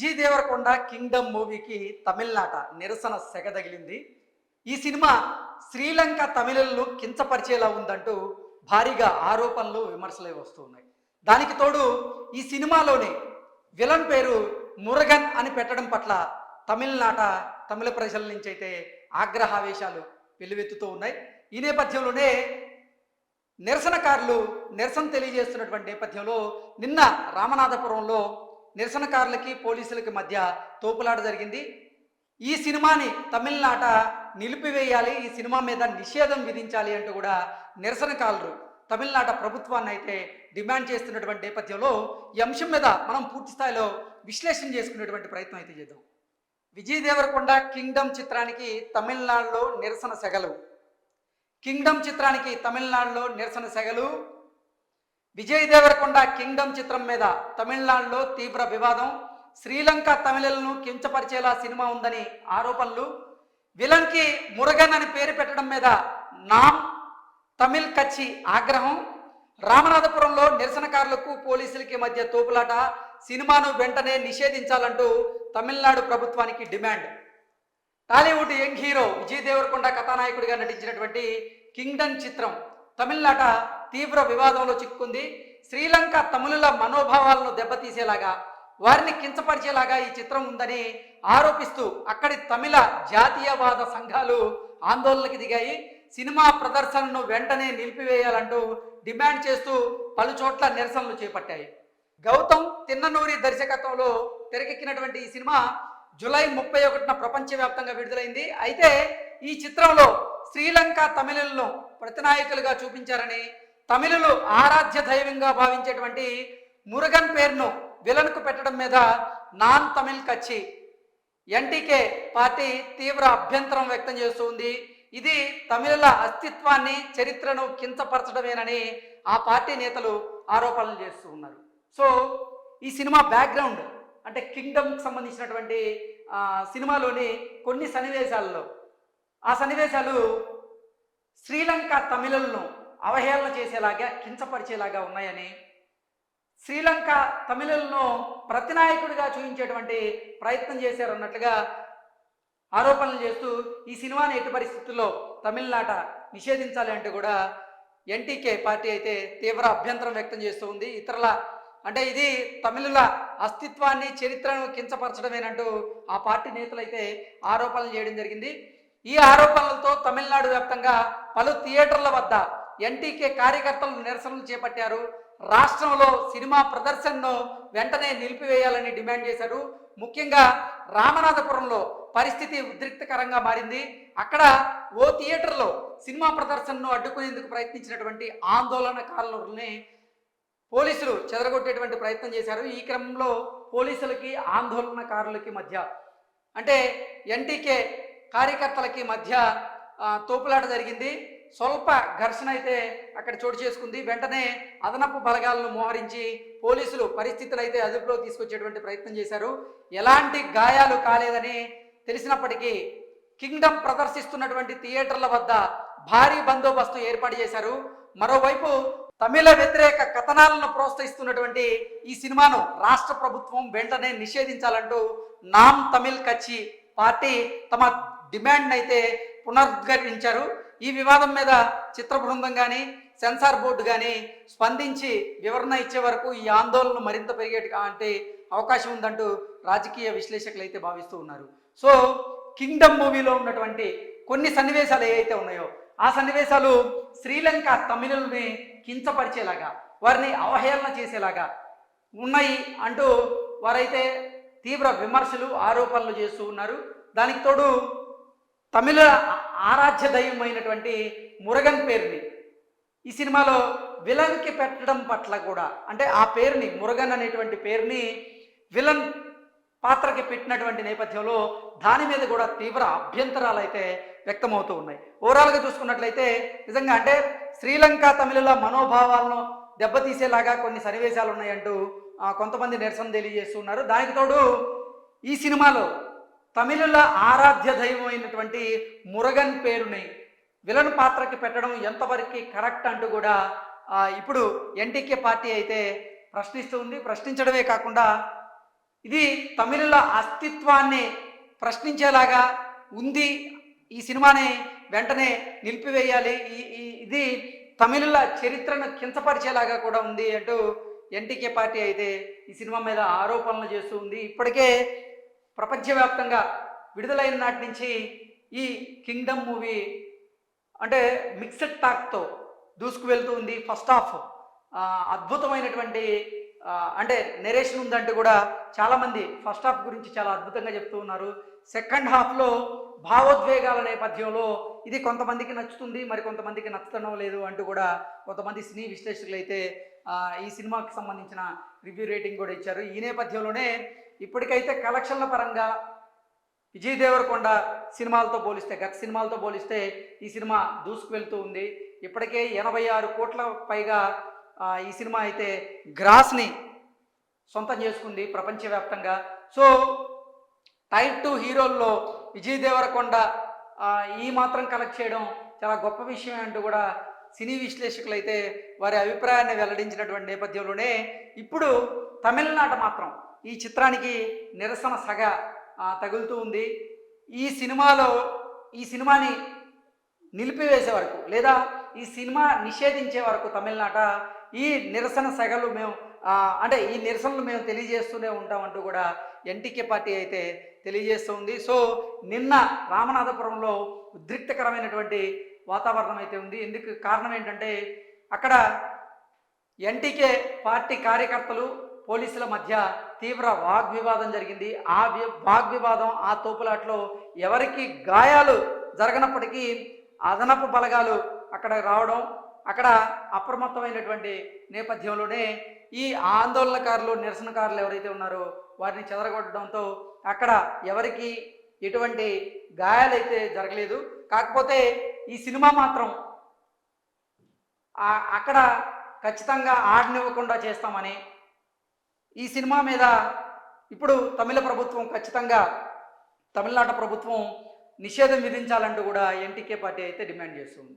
Vijay Devarakonda Kingdom మూవీకి తమిళనాట నిరసన సెగ తగిలింది. ఈ సినిమా శ్రీలంక తమిళలను కించపరిచేలా ఉందంటూ భారీగా ఆరోపణలు విమర్శలే వస్తున్నాయి. దానికి తోడు ఈ సినిమాలోని విలన్ పేరు మురగన్ అని పెట్టడం పట్ల తమిళనాట తమిళ ప్రజల నుంచి అయితే ఆగ్రహావేశాలు వెల్లువెత్తుతూ ఉన్నాయి. ఈ నేపథ్యంలోనే నిరసనకారులు నిరసన తెలియజేస్తున్నటువంటి నేపథ్యంలో నిన్న రామనాథపురంలో నిరసనకారులకి పోలీసులకి మధ్య తోపులాట జరిగింది. ఈ సినిమాని తమిళనాట నిలిపివేయాలి ఈ సినిమా మీద నిషేధం విధించాలి అంటూ కూడా నిరసనకారులు తమిళనాట ప్రభుత్వాన్ని అయితే డిమాండ్ చేస్తున్నటువంటి నేపథ్యంలో ఈ అంశం మీద మనం పూర్తి స్థాయిలో విశ్లేషణ చేసుకునేటువంటి ప్రయత్నం అయితే చేద్దాం. విజయ్ దేవరకొండ కింగ్డమ్ చిత్రానికి తమిళనాడులో నిరసన సెగలు. కింగ్డమ్ చిత్రానికి తమిళనాడులో నిరసన సెగలు. విజయ్ దేవరకొండ కింగ్డమ్ చిత్రం మీద తమిళనాడులో తీవ్ర వివాదం. శ్రీలంక తమిళలను కించపరిచేలా సినిమా ఉందని ఆరోపణలు. విలన్కి మురగన్ అని పేరు పెట్టడం మీద నామ్ తమిళ్ కచ్చి ఆగ్రహం. రామనాథపురంలో నిరసనకారులకు పోలీసులకి మధ్య తోపులాట. సినిమాను వెంటనే నిషేధించాలంటూ తమిళనాడు ప్రభుత్వానికి demand. Tollywood young hero Vijay Deverakonda కథానాయకుడిగా నటించినటువంటి కింగ్డమ్ చిత్రం తమిళనాట తీవ్ర వివాదంలో చిక్కుంది శ్రీలంక తమిళుల మనోభావాలను దెబ్బతీసేలాగా వారిని కించపరిచేలాగా ఈ చిత్రం ఉందని ఆరోపిస్తూ అక్కడి తమిళ జాతీయవాద సంఘాలు ఆందోళనకి దిగాయి. సినిమా ప్రదర్శనను వెంటనే నిలిపివేయాలంటూ డిమాండ్ చేస్తూ పలు చోట్ల నిరసనలు చేపట్టాయి. గౌతమ్ తిన్ననూరి దర్శకత్వంలో తెరకెక్కినటువంటి ఈ సినిమా జూలై ముప్పై ఒకటిన ప్రపంచవ్యాప్తంగా విడుదలైంది. అయితే ఈ చిత్రంలో శ్రీలంక తమిళులను ప్రతినాయకులుగా చూపించారని తమిళులు ఆరాధ్య దైవంగా భావించేటువంటి మురుగన్ పేరును విలన్కు పెట్టడం మీద నాన్ తమిళ్ కచ్చి. ఎన్టీకే పార్టీ తీవ్ర అభ్యంతరం వ్యక్తం చేస్తుంది ఇది తమిళుల అస్తిత్వాన్ని చరిత్రను కించపరచడమేనని ఆ పార్టీ నేతలు ఆరోపణలు చేస్తూ ఉన్నారు. సో ఈ సినిమా బ్యాక్గ్రౌండ్ అంటే కింగ్డమ్కి సంబంధించినటువంటి సినిమాలోని కొన్ని సన్నివేశాల్లో ఆ సన్నివేశాలు శ్రీలంక తమిళులను అవహేళన చేసేలాగా కించపరిచేలాగా ఉన్నాయని శ్రీలంక తమిళులను ప్రతినాయకుడిగా చూపించేటువంటి ప్రయత్నం చేశారు అన్నట్లుగా ఆరోపణలు చేస్తూ ఈ సినిమాని ఎట్టి పరిస్థితుల్లో తమిళనాట నిషేధించాలి అంటే కూడా ఎన్టీకే పార్టీ అయితే తీవ్ర అభ్యంతరం వ్యక్తం చేస్తూ ఉంది. ఇతరుల అంటే ఇది తమిళుల అస్తిత్వాన్ని చరిత్రను కించపరచడమేనంటూ ఆ పార్టీ నేతలు అయితే ఆరోపణలు చేయడం జరిగింది. ఈ ఆరోపణలతో తమిళనాడు వ్యాప్తంగా పలు థియేటర్ల వద్ద ఎన్టీకే కార్యకర్తలు నిరసనలు చేపట్టారు. రాష్ట్రంలో సినిమా ప్రదర్శనను వెంటనే నిలిపివేయాలని డిమాండ్ చేశారు. ముఖ్యంగా రామనాథపురంలో పరిస్థితి ఉద్రిక్తకరంగా మారింది. అక్కడ ఓ థియేటర్లో సినిమా ప్రదర్శనను అడ్డుకునేందుకు ప్రయత్నించినటువంటి ఆందోళనకారులని పోలీసులు చెదరగొట్టేటువంటి ప్రయత్నం చేశారు. ఈ క్రమంలో పోలీసులకి ఆందోళనకారులకి మధ్య అంటే ఎన్టీకే కార్యకర్తలకి మధ్య తోపులాట జరిగింది. స్వల్ప ఘర్షణ అయితే అక్కడ చోటు చేసుకుంది. వెంటనే అదనపు బలగాలను మోహరించి పోలీసులు పరిస్థితులు అయితే అదుపులో తీసుకొచ్చేటువంటి ప్రయత్నం చేశారు. ఎలాంటి గాయాలు కాలేదని తెలిసినప్పటికీ కింగ్డమ్ ప్రదర్శిస్తున్నటువంటి థియేటర్ల వద్ద భారీ బందోబస్తు ఏర్పాటు చేశారు. మరోవైపు తమిళ వ్యతిరేక కథనాలను ప్రోత్సహిస్తున్నటువంటి ఈ సినిమాను రాష్ట్ర ప్రభుత్వం వెంటనే నిషేధించాలంటూ నామ్ తమిళ్ కచ్చి పార్టీ తమ డిమాండ్ అయితే పునరుద్ఘటించారు ఈ వివాదం మీద చిత్ర బృందం కానీ సెన్సార్ బోర్డు కానీ స్పందించి వివరణ ఇచ్చే వరకు ఈ ఆందోళన మరింత పెరిగేట అంటే అవకాశం ఉందంటూ రాజకీయ విశ్లేషకులు అయితే భావిస్తూ ఉన్నారు. సో కింగ్డమ్ మూవీలో ఉన్నటువంటి కొన్ని సన్నివేశాలు ఏవైతే ఉన్నాయో ఆ సన్నివేశాలు శ్రీలంక తమిళుల్ని కించపరిచేలాగా వారిని అవహేళన చేసేలాగా ఉన్నాయి అంటూ వారైతే తీవ్ర విమర్శలు ఆరోపణలు చేస్తూ ఉన్నారు. దానికి తోడు తమిళ ఆరాధ్య దైవమైనటువంటి మురగన్ పేరుని. ఈ సినిమాలో విలన్కి పెట్టడం పట్ల కూడా అంటే ఆ పేరుని మురగన్ అనేటువంటి పేరుని విలన్ పాత్రకి పెట్టినటువంటి నేపథ్యంలో దాని మీద కూడా తీవ్ర అభ్యంతరాలు అయితే వ్యక్తమవుతూ ఉన్నాయి. ఓవరాల్గా చూసుకున్నట్లయితే నిజంగా అంటే శ్రీలంక తమిళుల మనోభావాలను దెబ్బతీసేలాగా కొన్ని సన్నివేశాలు ఉన్నాయంటూ కొంతమంది నిరసన తెలియజేస్తున్నారు. దానికి తోడు ఈ సినిమాలో తమిళుల ఆరాధ్య దైవమైనటువంటి మురగన్ పేరుని విలన్ పాత్రకి పెట్టడం ఎంతవరకు కరెక్ట్ అంటూ కూడా ఇప్పుడు ఎన్టీకే పార్టీ అయితే ప్రశ్నిస్తూ ఉంది. ప్రశ్నించడమే కాకుండా ఇది తమిళుల అస్తిత్వాన్ని ప్రశ్నించేలాగా ఉంది. ఈ సినిమాని వెంటనే నిలిపివేయాలి. ఈ- ఇది తమిళుల చరిత్రను కించపరిచేలాగా కూడా ఉంది అంటూ ఎన్టీకే పార్టీ అయితే ఈ సినిమా మీద ఆరోపణలు చేస్తూ ఉంది. ఇప్పటికే ప్రపంచవ్యాప్తంగా విడుదలైన నాటి నుంచి ఈ కింగ్డమ్ మూవీ అంటే మిక్స్డ్ టాక్తో దూసుకు వెళ్తూ ఉంది. ఫస్ట్ హాఫ్ అద్భుతమైనటువంటి అంటే నెరేషన్ ఉందంటే కూడా చాలామంది ఫస్ట్ హాఫ్ గురించి చాలా అద్భుతంగా చెప్తూ ఉన్నారు. సెకండ్ హాఫ్లో భావోద్వేగాల నేపథ్యంలో ఇది కొంతమందికి నచ్చుతుంది మరి కొంతమందికి నచ్చడం లేదు అంటూ కూడా కొంతమంది సినీ విశ్లేషకులు అయితే ఈ సినిమాకి సంబంధించిన రివ్యూ రేటింగ్ కూడా ఇచ్చారు. ఈ నేపథ్యంలోనే ఇప్పటికైతే కలెక్షన్ల పరంగా విజయ్ దేవరకొండ సినిమాలతో పోలిస్తే గత సినిమాలతో పోలిస్తే ఈ సినిమా దూసుకు వెళ్తూ ఉంది. ఇప్పటికే ఎనభై ఆరు కోట్ల పైగా ఈ సినిమా అయితే గ్రాస్ని సొంతం చేసుకుంది ప్రపంచవ్యాప్తంగా. సో టైప్ టూ హీరోల్లో విజయ్ దేవరకొండ ఈ మాత్రం కలెక్ట్ చేయడం చాలా గొప్ప విషయం అంటూ కూడా సినీ విశ్లేషకులు అయితే వారి అభిప్రాయాన్ని వెల్లడించినటువంటి నేపథ్యంలోనే ఇప్పుడు తమిళనాట మాత్రం ఈ చిత్రానికి నిరసన సగ తగులుతూ ఉంది. ఈ సినిమాలో ఈ సినిమాని నిలిపివేసే వరకు లేదా ఈ సినిమా నిషేధించే వరకు తమిళనాట ఈ నిరసన సెగలు మేము అంటే ఈ నిరసనలు మేము తెలియజేస్తూనే ఉంటామంటూ కూడా ఎన్టీకే పార్టీ అయితే తెలియజేస్తుంది సో నిన్న రామనాథపురంలో ఉద్రిక్తకరమైనటువంటి వాతావరణం అయితే ఉంది. ఎందుకు కారణం ఏంటంటే అక్కడ ఎన్టీకే పార్టీ కార్యకర్తలు పోలీసుల మధ్య తీవ్ర వాగ్వివాదం జరిగింది. ఆ వాగ్వివాదం ఆ తోపులాట్లో ఎవరికి గాయాలు జరగనప్పటికీ అదనపు బలగాలు అక్కడ రావడం అక్కడ అప్రమత్తమైనటువంటి నేపథ్యంలోనే ఈ ఆందోళనకారులు నిరసనకారులు ఎవరైతే ఉన్నారో వారిని చెదరగొట్టడంతో అక్కడ ఎవరికి ఎటువంటి గాయాలైతే జరగలేదు. కాకపోతే ఈ సినిమా మాత్రం అక్కడ ఖచ్చితంగా ఆడనివ్వకుండా చేస్తామని ఈ సినిమా మీద ఇప్పుడు తమిళ ప్రభుత్వం ఖచ్చితంగా తమిళనాడు ప్రభుత్వం నిషేధం విధించాలంటూ కూడా ఎన్టీకే పార్టీ అయితే డిమాండ్ చేస్తుంది.